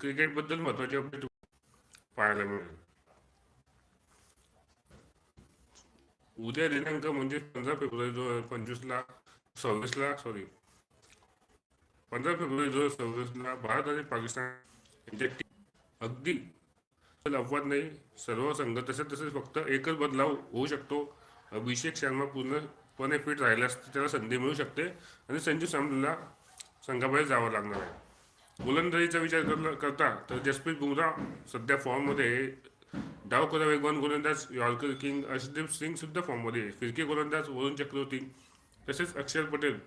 क्रिकेटबद्दल महत्त्वाचे अपडेट पाहायला मिळेल. उद्या दिनांक म्हणजे पंधरा फेब्रुवारी दोन हजार पंचवीसला सव्वीसला सॉरी पंधरा फेब्रुवारी दोन हजार सव्वीसला भारत आणि पाकिस्तान यांच्या अगदी अपवाद नाही. सर्व संघ तसेच तसेच फक्त एकच बदलाव होऊ शकतो. अभिषेक शर्मा पूर्णपणे फिट राहिल्यास त्याला संधी मिळू शकते. आणि संजू सॅमला संघाबाहेर जावं लागणार आहे. गोलंदाजीचा विचार करला- करता तर जसप्रीत बुमराह सध्या फॉर्ममध्ये डाव करा वेगवान गोलंदाज यॉर्कर किंग अर्शदीप सिंग सुद्धा फॉर्ममध्ये आहे. फिरकी गोलंदाज वरुण चक्रवर्ती तसेच अक्षर पटेल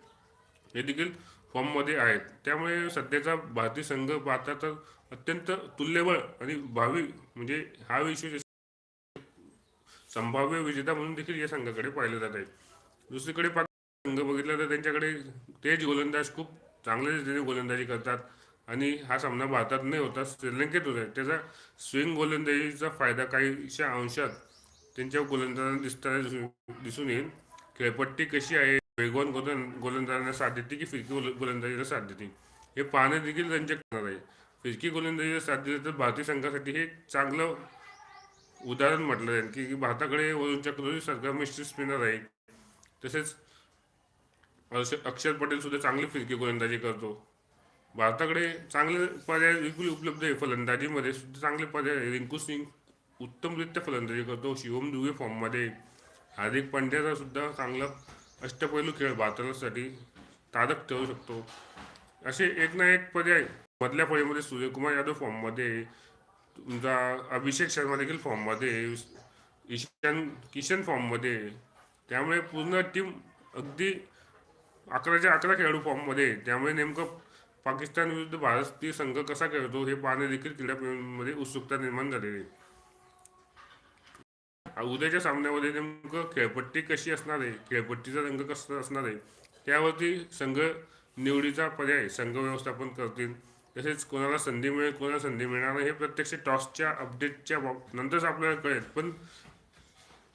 हे देखील फॉर्ममध्ये आहेत. त्यामुळे सध्याचा भारतीय संघ पाहता तर अत्यंत तुल्यबळ आणि भावी म्हणजे हा विशेष संभाव्य विजेता म्हणून देखील या संघाकडे पाहिलं जात आहे. दुसरीकडे पाकिस्तान संघ बघितला तर त्यांच्याकडे तेज गोलंदाज खूप चांगल्या रीतीने गोलंदाजी करतात. आणि हा सामना भारतात नाही होता श्रीलंकेत होत. आहे त्याचा स्विंग गोलंदाजीचा फायदा काहीशा अंशात त्यांच्या गोलंदाजांना दिसताना दिसून- दिसून येईल. खेळपट्टी कशी आहे वेगवान गोलं गोलंदाजांना साथ देते की फिरकी गोल- गोलंदाजीला साथ देते? हे पाहणे देखील रंजक करणार आहे. फिरकी गोलंदाजीला साथ दिली तर भारतीय संघासाठी हे चांगलं उदाहरण म्हटलं जाईल की भारताकडे वरुण चक्रवर्ती सारखा मिस्टर स्पिनर आहे. तसेच अक्षर पटेल सुद्धा चांगली फिरकी गोलंदाजी करतो. भारताकडे चांगले पर्याय विपुल उपलब्ध आहे. फलंदाजीमध्ये सुद्धा चांगले पर्याय आहे. रिंकू सिंग उत्तमरित्या फलंदाजी करतो. शिवम दुबे फॉर्ममध्ये हार्दिक पांड्याचा सुद्धा चांगला अष्टपैलू खेळ भारतासाठी तारक ठरू शकतो. असे एक ना एक पर्याय मधल्या फळीमध्ये सूर्यकुमार यादव फॉर्ममध्ये तुमचा अभिषेक शर्मा देखील फॉर्ममध्ये ईशान किशन फॉर्ममध्ये त्यामुळे पूर्ण टीम अगदी अकराच्या अकरा खेळाडू फॉर्ममध्ये त्यामुळे नेमकं पाकिस्तान विरुद्ध भारतीय संघ कसा खेळतो हे पाहणे देखील क्रीडाप्रेमींमध्ये उत्सुकता निर्माण झालेली आहे. उद्याच्या सामन्यामध्ये नेमकं खेळपट्टी कशी असणार आहे खेळपट्टीचा रंग कसा असणार आहे त्यावरती संघ निवडीचा पर्याय संघ व्यवस्थापन करतील. तसेच कोणाला संधी मिळेल कोणाला संधी मिळणार हे प्रत्यक्ष टॉसच्या अपडेटच्या नंतरच आपल्याला कळेल. पण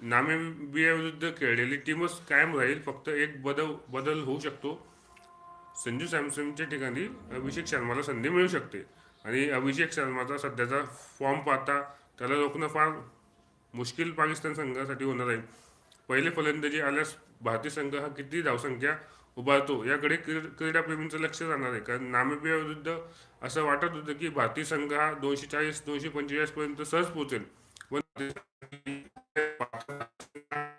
नामेबियाविरुद्ध खेळलेली टीमच कायम राहील. फक्त एक बदल बदल होऊ शकतो. संजू सॅमसनच्या ठिकाणी अभिषेक शर्माला संधी मिळू शकते. आणि अभिषेक शर्माचा सध्याचा फॉर्म पाहता त्याला रोखणं फार मुश्किल पाकिस्तान संघासाठी होणार आहे. पहिले फलंदाजी आल्यास भारतीय संघ हा किती धावसंख्या उभारतो याकडे क्रीड क्रीडाप्रेमींचं लक्ष राहणार आहे. कारण नामेबियाविरुद्ध असं वाटत होतं की भारतीय संघ हा दोनशे चाळीस दोनशे पंचेचाळीसपर्यंत सहज पोहोचेल. पण